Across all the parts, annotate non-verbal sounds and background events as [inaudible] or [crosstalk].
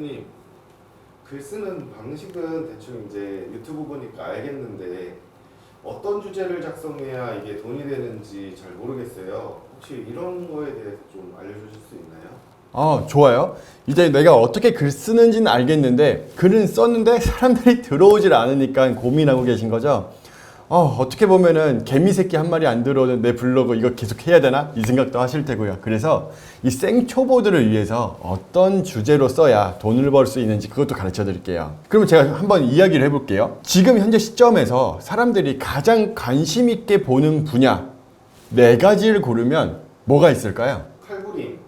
대표님 글 쓰는 방식은 대충 이제 유튜브 보니까 알겠는데 어떤 주제를 작성해야 이게 돈이 되는지 잘 모르겠어요. 혹시 이런 거에 대해서 좀 알려주실 수 있나요? 어, 좋아요. 이제 내가 어떻게 글 쓰는지는 알겠는데 글은 썼는데 사람들이 들어오질 않으니까 고민하고 계신 거죠. 어, 어떻게 보면은 개미 새끼 한 마리 안 들어오는 내 블로그 이거 계속 해야 되나? 이 생각도 하실 테고요. 그래서 이 생초보들을 위해서 어떤 주제로 써야 돈을 벌 수 있는지 그것도 가르쳐 드릴게요. 그러면 제가 한번 이야기를 해볼게요. 지금 현재 시점에서 사람들이 가장 관심 있게 보는 분야 네 가지를 고르면 뭐가 있을까요? 칼부림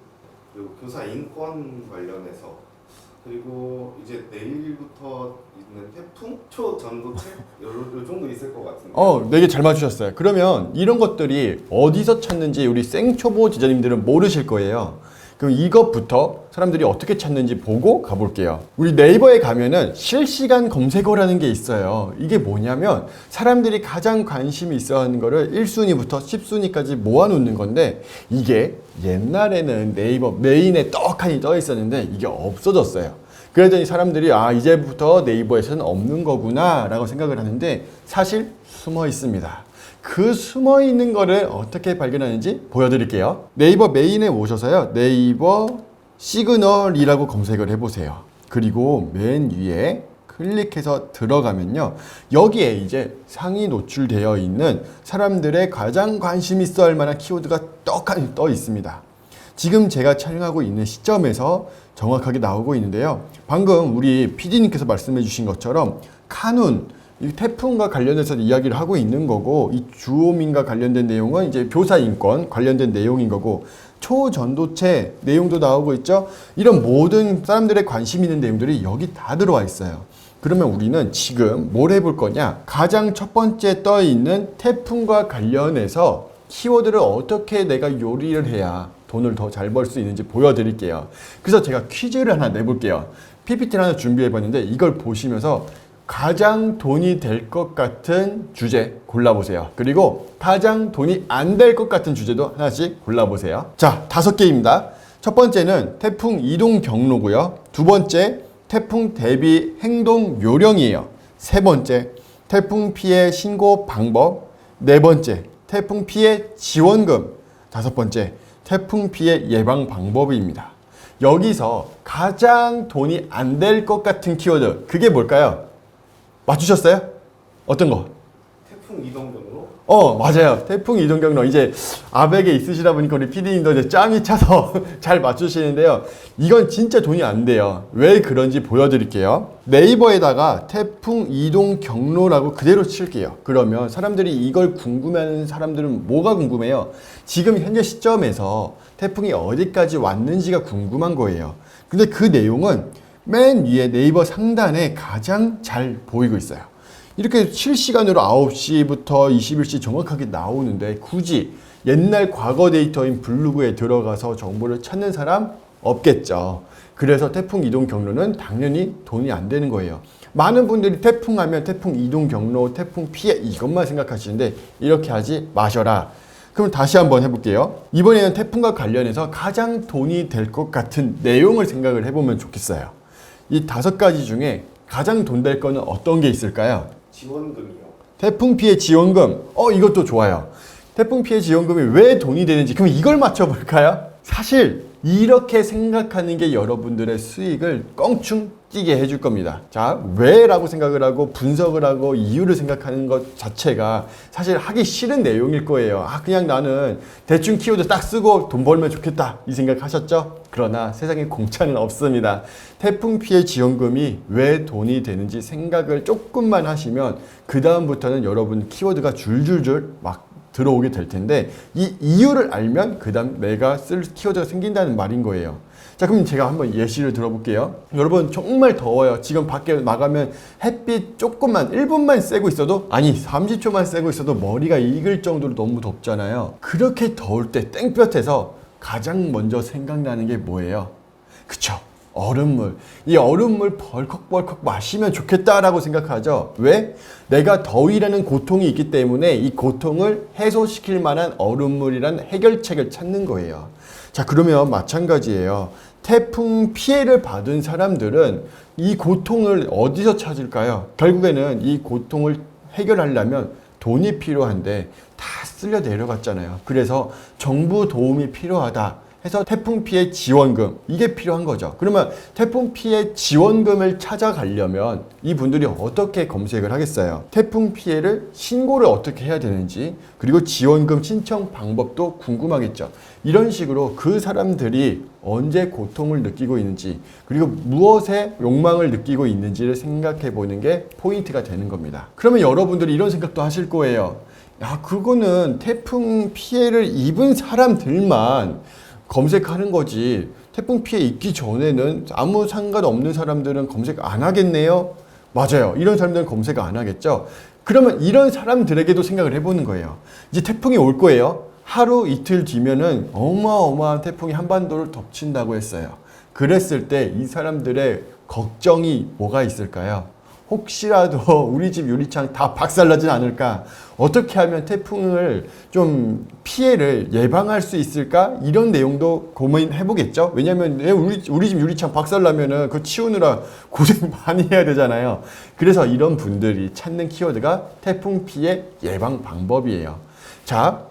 교사 인권 관련해서 그리고 이제 내일부터 있는 태풍 초전도체 요, 요 정도 있을 것 같은데. 어, 되게 잘 맞추셨어요. 그러면 이런 것들이 어디서 찾는지 우리 생초보 지자님들은 모르실 거예요. 그럼 이것부터 사람들이 어떻게 찾는지 보고 가볼게요. 우리 네이버에 가면은 실시간 검색어라는 게 있어요. 이게 뭐냐면 사람들이 가장 관심이 있어 하는 거를 1순위부터 10순위까지 모아놓는 건데 이게 옛날에는 네이버 메인에 떡하니 떠 있었는데 이게 없어졌어요. 그러더니 사람들이 아 이제부터 네이버에서는 없는 거구나 라고 생각을 하는데 사실 숨어 있습니다 그 숨어 있는 거를 어떻게 발견하는지 보여드릴게요. 네이버 메인에 오셔서요. 네이버 시그널이라고 검색을 해보세요. 그리고 맨 위에 클릭해서 들어가면요. 여기에 이제 상위 노출되어 있는 사람들의 가장 관심 있어 할 만한 키워드가 떡하니 떠 있습니다. 지금 제가 촬영하고 있는 시점에서 정확하게 나오고 있는데요. 방금 우리 PD님께서 말씀해 주신 것처럼 카눈, 이 태풍과 관련해서 이야기를 하고 있는 거고 이 주호민과 관련된 내용은 이제 교사 인권 관련된 내용인 거고 초전도체 내용도 나오고 있죠. 이런 모든 사람들의 관심 있는 내용들이 여기 다 들어와 있어요. 그러면 우리는 지금 뭘 해볼 거냐? 가장 첫 번째 떠 있는 태풍과 관련해서 키워드를 어떻게 내가 요리를 해야 돈을 더 잘 벌 수 있는지 보여드릴게요. 그래서 제가 퀴즈를 하나 내볼게요. PPT를 하나 준비해봤는데 이걸 보시면서 가장 돈이 될 것 같은 주제 골라보세요. 그리고 가장 돈이 안 될 것 같은 주제도 하나씩 골라보세요. 자, 다섯 개입니다. 첫 번째는 태풍 이동 경로고요. 두 번째, 태풍 대비 행동 요령이에요. 세 번째, 태풍 피해 신고 방법. 네 번째, 태풍 피해 지원금. 다섯 번째, 태풍 피해 예방 방법입니다. 여기서 가장 돈이 안 될 것 같은 키워드, 그게 뭘까요? 맞추셨어요? 어떤 거? 태풍 이동 경로 어, 맞아요. 태풍 이동 경로. 이제 아백에 있으시다 보니까 우리 PD님도 이제 짬이 차서 [laughs] 잘 맞추시는데요. 이건 진짜 돈이 안 돼요. 왜 그런지 보여드릴게요. 네이버에다가 태풍 이동 경로라고 그대로 칠게요. 그러면 사람들이 이걸 궁금해하는 사람들은 뭐가 궁금해요? 지금 현재 시점에서 태풍이 어디까지 왔는지가 궁금한 거예요. 근데 그 내용은 맨 위에 네이버 상단에 가장 잘 보이고 있어요. 이렇게 실시간으로 9시부터 21시 정확하게 나오는데 굳이 옛날 과거 데이터인 블로그에 들어가서 정보를 찾는 사람 없겠죠. 그래서 태풍 이동 경로는 당연히 돈이 안 되는 거예요. 많은 분들이 태풍 하면 태풍 이동 경로, 태풍 피해 이것만 생각하시는데 이렇게 하지 마셔라. 그럼 다시 한번 해볼게요. 이번에는 태풍과 관련해서 가장 돈이 될 것 같은 내용을 생각을 해보면 좋겠어요. 이 다섯 가지 중에 가장 돈 될 거는 어떤 게 있을까요? 지원금이요. 태풍 피해 지원금. 어, 이것도 좋아요. 태풍 피해 지원금이 왜 돈이 되는지. 그럼 이걸 맞춰볼까요? 사실, 이렇게 생각하는 게 여러분들의 수익을 껑충 뛰게 해줄 겁니다. 자, 왜 라고 생각을 하고 분석을 하고 이유를 생각하는 것 자체가 사실 하기 싫은 내용일 거예요. 아, 그냥 나는 대충 키워드 딱 쓰고 돈 벌면 좋겠다. 이 생각 하셨죠? 그러나 세상에 공짜는 없습니다. 태풍 피해 지원금이 왜 돈이 되는지 생각을 조금만 하시면 그다음부터는 여러분 키워드가 줄줄줄 막 들어오게 될 텐데 이 이유를 알면 그 다음 내가 쓸 키워드가 생긴다는 말인 거예요. 자 그럼 제가 한번 예시를 들어볼게요. 여러분 정말 더워요. 지금 밖에 나가면 햇빛 조금만 1분만 쐬고 있어도 아니 30초만 쐬고 있어도 머리가 익을 정도로 너무 덥잖아요. 그렇게 더울 때 땡볕에서 가장 먼저 생각나는 게 뭐예요? 그쵸? 얼음물. 이 얼음물 벌컥벌컥 마시면 좋겠다라고 생각하죠. 왜? 내가 더위라는 고통이 있기 때문에 이 고통을 해소시킬 만한 얼음물이란 해결책을 찾는 거예요. 자, 그러면 마찬가지예요. 태풍 피해를 받은 사람들은 이 고통을 어디서 찾을까요? 결국에는 이 고통을 해결하려면 돈이 필요한데 다 쓸려 내려갔잖아요. 그래서 정부 도움이 필요하다. 해서 태풍 피해 지원금 이게 필요한 거죠. 그러면 태풍 피해 지원금을 찾아가려면 이분들이 어떻게 검색을 하겠어요? 태풍 피해를 신고를 어떻게 해야 되는지 그리고 지원금 신청 방법도 궁금하겠죠. 이런 식으로 그 사람들이 언제 고통을 느끼고 있는지 그리고 무엇에 욕망을 느끼고 있는지를 생각해 보는 게 포인트가 되는 겁니다. 그러면 여러분들이 이런 생각도 하실 거예요. 야, 그거는 태풍 피해를 입은 사람들만 검색하는 거지. 태풍 피해 있기 전에는 아무 상관없는 사람들은 검색 안 하겠네요. 맞아요. 이런 사람들은 검색 안 하겠죠. 그러면 이런 사람들에게도 생각을 해보는 거예요. 이제 태풍이 올 거예요. 하루 이틀 뒤면은 어마어마한 태풍이 한반도를 덮친다고 했어요. 그랬을 때 이 사람들의 걱정이 뭐가 있을까요? 혹시라도 [laughs] 우리 집 유리창 다 박살나진 않을까? 어떻게 하면 태풍을 좀 피해를 예방할 수 있을까? 이런 내용도 고민해 보겠죠. 왜냐면 내 우리 우리 집 유리창 박살나면은 그 치우느라 [laughs] 고생 많이 해야 되잖아요. 그래서 이런 분들이 찾는 키워드가 태풍 피해 예방 방법이에요. 자,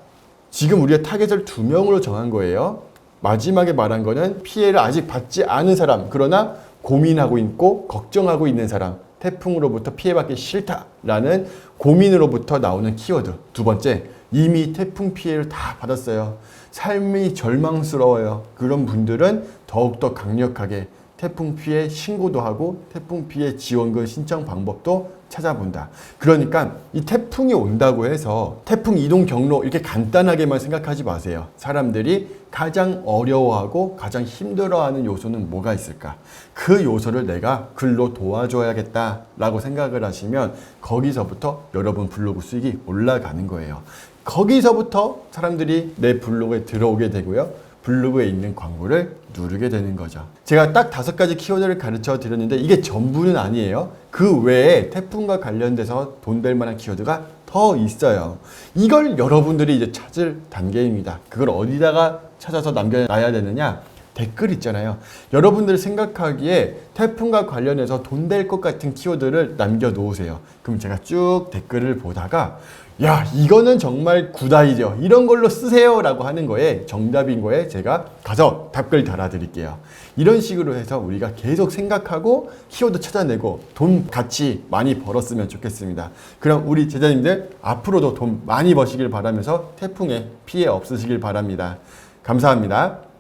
지금 우리가 타겟을 두 명으로 정한 거예요. 마지막에 말한 거는 피해를 아직 받지 않은 사람, 그러나 고민하고 있고 걱정하고 있는 사람, 태풍으로부터 피해받기 싫다라는 고민으로부터 나오는 키워드. 두 번째, 이미 태풍 피해를 다 받았어요. 삶이 절망스러워요. 그런 분들은 더욱더 강력하게 태풍 피해 신고도 하고 태풍 피해 지원금 신청 방법도 찾아본다. 그러니까 이 태풍이 온다고 해서 태풍 이동 경로 이렇게 간단하게만 생각하지 마세요. 사람들이 가장 어려워하고 가장 힘들어하는 요소는 뭐가 있을까? 그 요소를 내가 글로 도와줘야겠다라고 생각을 하시면 거기서부터 여러분 블로그 수익이 올라가는 거예요. 거기서부터 사람들이 내 블로그에 들어오게 되고요. 블로그에 있는 광고를 누르게 되는 거죠. 제가 딱 다섯 가지 키워드를 가르쳐 드렸는데 이게 전부는 아니에요. 그 외에 태풍과 관련돼서 돈 될 만한 키워드가 더 있어요. 이걸 여러분들이 이제 찾을 단계입니다. 그걸 어디다가 찾아서 남겨놔야 되느냐? 댓글 있잖아요. 여러분들 생각하기에 태풍과 관련해서 돈 될 것 같은 키워드를 남겨놓으세요. 그럼 제가 쭉 댓글을 보다가 야 이거는 정말 굿아이디어 이런 걸로 쓰세요 라고 하는 거에 정답인 거에 제가 가서 답글 달아드릴게요. 이런 식으로 해서 우리가 계속 생각하고 키워드 찾아내고 돈 같이 많이 벌었으면 좋겠습니다. 그럼 우리 제자님들 앞으로도 돈 많이 버시길 바라면서 태풍에 피해 없으시길 바랍니다. 감사합니다